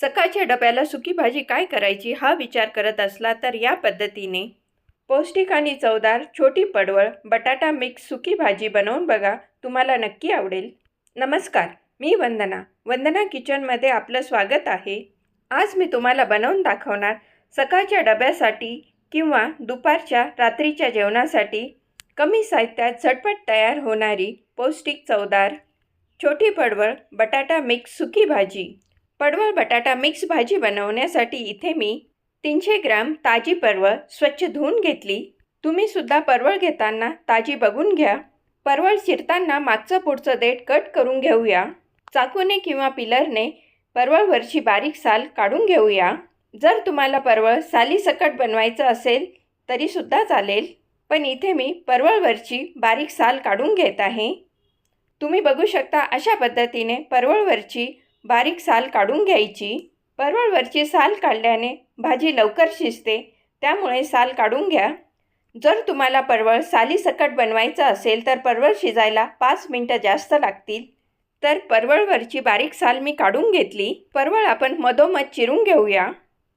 सकाळच्या डब्याला सुकी भाजी काय करायची हा विचार करत असला तर या पद्धतीने. पौष्टिक आणि चवदार छोटी पडवळ बटाटा मिक्स सुकी भाजी बनवून बघा तुम्हाला नक्की आवडेल. नमस्कार मी वंदना. वंदना किचनमध्ये आपलं स्वागत आहे. आज मी तुम्हाला बनवून दाखवणार सकाळच्या डब्यासाठी किंवा दुपारच्या रात्रीच्या जेवणासाठी कमी साहित्यात झटपट तयार होणारी पौष्टिक चवदार छोटी पडवळ बटाटा मिक्स सुकी भाजी. पडवळ बटाटा मिक्स भाजी बनवण्यासाठी इथे मी तीनशे ग्रॅम ताजी परवळ स्वच्छ धुवून घेतली. तुम्ही सुद्धा परवळ घेताना ताजी बघून घ्या. परवळ चिरताना मागचं पुढचं देठ कट करून घेऊया. चाकूने किंवा पिलरने परवळवरची बारीक साल काढून घेऊया. जर तुम्हाला परवळ सालीसकट बनवायचं असेल तरीसुद्धा चालेल. पण इथे मी परवळवरची बारीक साल काढून घेत आहे. तुम्ही बघू शकता अशा पद्धतीने परवळवरची बारीक साल काढून घ्यायची. परवळवरची साल काढल्याने भाजी लवकर शिजते त्यामुळे साल काढून घ्या. जर तुम्हाला परवळ सालीसकट बनवायचं असेल तर परवळ शिजायला पाच मिनटं जास्त लागतील. तर परवळवरची बारीक साल मी काढून घेतली. परवळ आपण मधोमध चिरून घेऊया.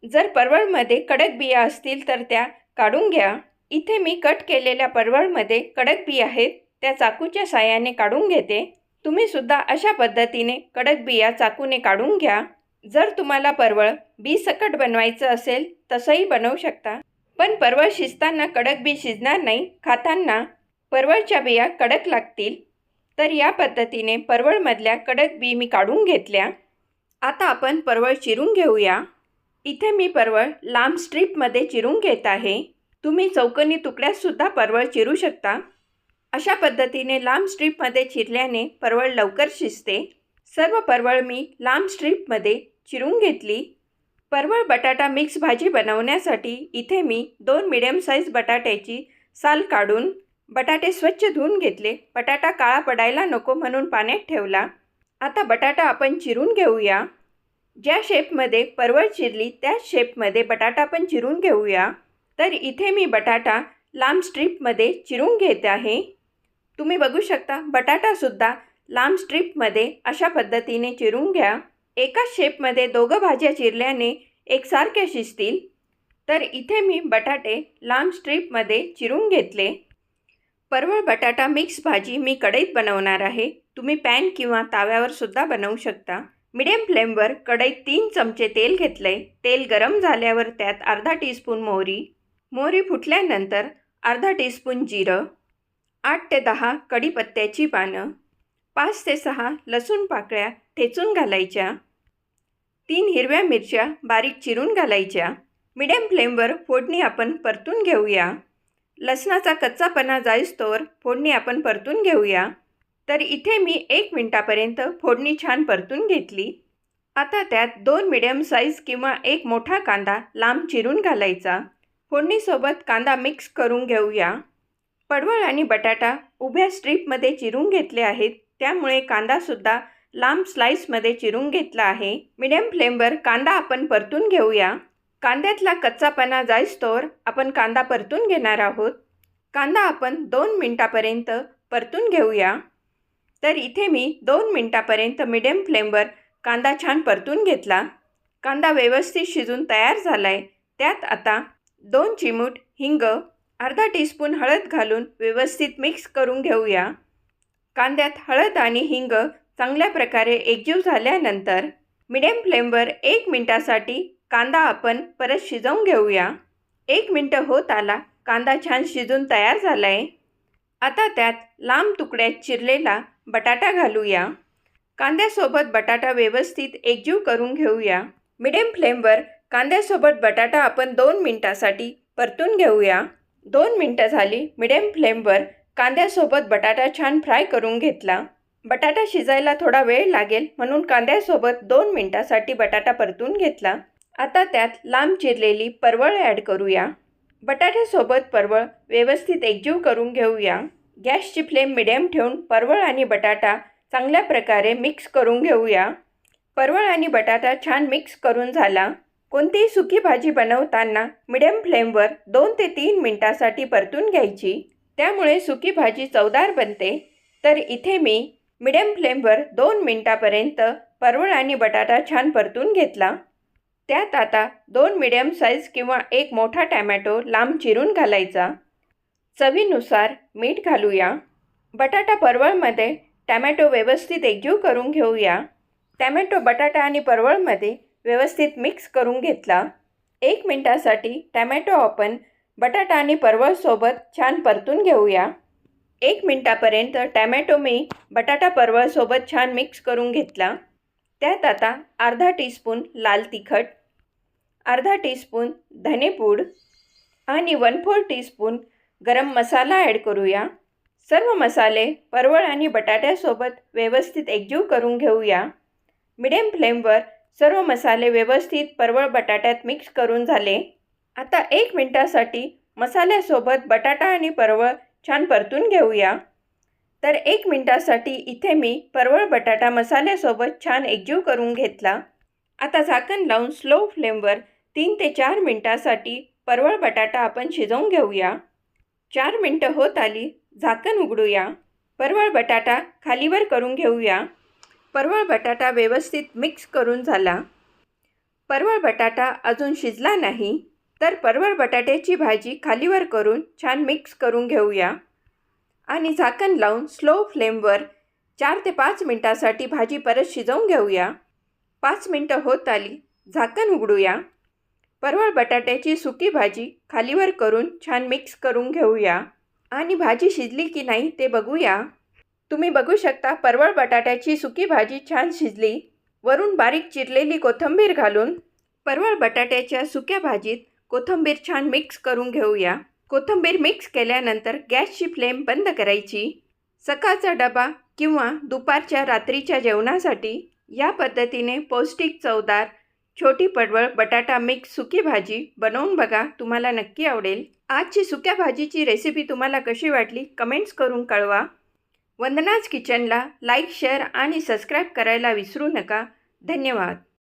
जर परवळमध्ये कडक बिया असतील तर त्या काढून घ्या. इथे मी कट केलेल्या परवळमध्ये कडक बिया आहेत त्या चाकूच्या साह्याने काढून घेते. तुम्ही सुद्धा अशा पद्धतीने कडक बिया चाकूने काढून घ्या. जर तुम्हाला परवळ बी सकट बनवायचं असेल तसंही बनवू शकता. पण परवळ शिजताना कडक बी शिजणार नाही. खाताना परवळच्या बिया कडक लागतील. तर या पद्धतीने परवळमधल्या कडक बी मी काढून घेतल्या. आता आपण परवळ चिरून घेऊया. इथे मी परवळ लांब स्ट्रीपमध्ये चिरून घेत आहे. तुम्ही चौकनी तुकड्यातसुद्धा परवळ चिरू शकता. अशा पद्धतीने लांब स्ट्रीपमध्ये चिरल्याने परवळ लवकर शिजते. सर्व परवळ मी लांब स्ट्रीपमध्ये चिरून घेतली. परवळ बटाटा मिक्स भाजी बनवण्यासाठी इथे मी दोन मिडियम साईज बटाट्याची साल काढून बटाटे स्वच्छ धुवून घेतले. बटाटा काळा पडायला नको म्हणून पाण्यात ठेवला. आता बटाटा आपण चिरून घेऊया. ज्या शेपमध्ये परवळ चिरली त्याच शेपमध्ये बटाटा पण चिरून घेऊया. तर इथे मी बटाटा लांब स्ट्रीपमध्ये चिरून घेत आहे. तुम्ही बघू शकता बटाटासुद्धा लांब स्ट्रीपमध्ये अशा पद्धतीने चिरून घ्या. एकाच शेपमध्ये दोघं भाज्या चिरल्याने एकसारख्या शिजतील. तर इथे मी बटाटे लांब स्ट्रीपमध्ये चिरून घेतले. परवळ बटाटा मिक्स भाजी मी कढईत बनवणार आहे. तुम्ही पॅन किंवा ताव्यावर सुद्धा बनवू शकता. मिडियम फ्लेमवर कढईत तीन चमचे तेल घेतले. तेल गरम झाल्यावर त्यात अर्धा टीस्पून मोहरी. मोहरी फुटल्यानंतर अर्धा टीस्पून जिरं. आठ ते दहा कढीपत्त्याची पानं पाच ते सहा लसूण पाकळ्या ठेचून घालायच्या तीन हिरव्या मिरच्या बारीक चिरून घालायच्या. मिडियम फ्लेमवर फोडणी आपण परतून घेऊया. लसणाचा कच्चापणा जाईस्तोवर फोडणी आपण परतून घेऊया. तर इथे मी एक मिनटापर्यंत फोडणी छान परतून घेतली. आता त्यात दोन मिडियम साईज किंवा एक मोठा कांदा लांब चिरून घालायचा. फोडणीसोबत कांदा मिक्स करून घेऊया. पडवळ आणि बटाटा उभ्या स्ट्रीपमध्ये चिरून घेतले आहेत. त्यामुळे कांदासुद्धा लांब स्लाईसमध्ये चिरून घेतला आहे. मिडियम फ्लेमवर कांदा आपण परतून घेऊया. कांद्यातला कच्चापणा जाईस्तोवर आपण कांदा परतून घेणार आहोत. कांदा आपण दोन मिनटापर्यंत परतून घेऊया. तर इथे मी दोन मिनटापर्यंत मिडियम फ्लेमवर कांदा छान परतून घेतला. कांदा व्यवस्थित शिजून तयार झाला आहे त्यात आता दोन चिमूट हिंग अर्धा टीस्पून हळद घालून व्यवस्थित मिक्स करून घेऊया. कांद्यात हळद आणि हिंग चांगल्या प्रकारे एकजीव झाल्यानंतर मिडियम फ्लेमवर एक मिनटासाठी कांदा आपण परत शिजवून घेऊया. एक मिनटं होत आला कांदा छान शिजून तयार झाला आहे आता त्यात लांब तुकड्यात चिरलेला बटाटा घालूया. कांद्यासोबत बटाटा व्यवस्थित एकजीव करून घेऊया. मिडियम फ्लेमवर कांद्यासोबत बटाटा आपण दोन मिनटासाठी परतून घेऊया. दोन मिनटं झाली मिडियम फ्लेमवर कांद्यासोबत बटाटा छान फ्राय करून घेतला. बटाटा शिजायला थोडा वेळ लागेल म्हणून कांद्यासोबत दोन मिनटासाठी बटाटा परतून घेतला. आता त्यात लांब चिरलेली परवळ ॲड करूया. बटाट्यासोबत परवळ व्यवस्थित एकजीव करून घेऊया. गॅसची फ्लेम मिडियम ठेवून परवळ आणि बटाटा चांगल्या प्रकारे मिक्स करून घेऊया. परवळ आणि बटाटा छान मिक्स करून झाला. कोणतीही सुकी भाजी बनवताना मिडियम फ्लेमवर दोन ते तीन मिनटासाठी परतून घ्यायची. त्यामुळे सुकी भाजी चवदार बनते. तर इथे मी मिडियम फ्लेमवर दोन मिनटापर्यंत परवळ आणि बटाटा छान परतून घेतला. त्यात आता दोन मिडियम साईज किंवा एक मोठा टॅमॅटो लांब चिरून घालायचा. चवीनुसार मीठ घालूया. बटाटा परवळमध्ये टॅमॅटो व्यवस्थित एकजीव करून घेऊया. टॅमॅटो बटाटा आणि परवळमध्ये व्यवस्थित मिक्स करून घेतला. एक मिनटासाठी टॅमॅटो आपण बटाटा आणि परवळसोबत छान परतून घेऊया. एक मिनटापर्यंत टॅमॅटो मी बटाटा परवळसोबत छान मिक्स करून घेतला. त्यात आता अर्धा टीस्पून लाल तिखट अर्धा टीस्पून धनेपूड आणि वन फोर टीस्पून गरम मसाला ॲड करूया. सर्व मसाले परवळ आणि बटाट्यासोबत व्यवस्थित एकजीव करून घेऊया. मिडियम फ्लेमवर सर्व मसाले व्यवस्थित परवळ बटाट्यात मिक्स करून झाले. आता एक मिनटासाठी मसाल्यासोबत बटाटा आणि परवळ छान परतून घेऊया. तर एक मिनटासाठी इथे मी परवळ बटाटा मसाल्यासोबत छान एकजीव करून घेतला. आता झाकण लावून स्लो फ्लेमवर तीन ते चार मिनटासाठी परवळ बटाटा आपण शिजवून घेऊया. चार मिनटं होत आली झाकण उघडूया. परवळ बटाटा खालीवर करून घेऊया. परवळ बटाटा व्यवस्थित मिक्स करून झाला. परवळ बटाटा अजून शिजला नाही तर परवळ बटाट्याची भाजी खालीवर करून छान मिक्स करून घेऊया. आणि झाकण लावून स्लो फ्लेमवर चार ते पाच मिनटासाठी भाजी परत शिजवून घेऊया. पाच मिनटं होत आली झाकण उघडूया. परवळ बटाट्याची सुकी भाजी खालीवर करून छान मिक्स करून घेऊया. आणि भाजी शिजली की नाही ते बघूया. तुम्ही बघू शकता परवळ बटाट्याची सुकी भाजी छान शिजली. वरून बारीक चिरलेली कोथिंबीर घालून परवळ बटाट्याच्या सुक्या भाजीत कोथिंबीर छान मिक्स करून घेऊया. कोथिंबीर मिक्स केल्यानंतर गॅसची फ्लेम बंद करायची. सकाळचा डबा किंवा दुपारच्या रात्रीच्या जेवणासाठी या पद्धतीने पौष्टिक चवदार छोटी पडवळ बटाटा मिक्स सुकी भाजी बनवून बघा तुम्हाला नक्की आवडेल. आजची सुक्या भाजीची रेसिपी तुम्हाला कशी वाटली कमेंट्स करून कळवा. वंदनाज किचनला लाईक शेअर आणि सबस्क्राईब करायला विसरू नका. धन्यवाद.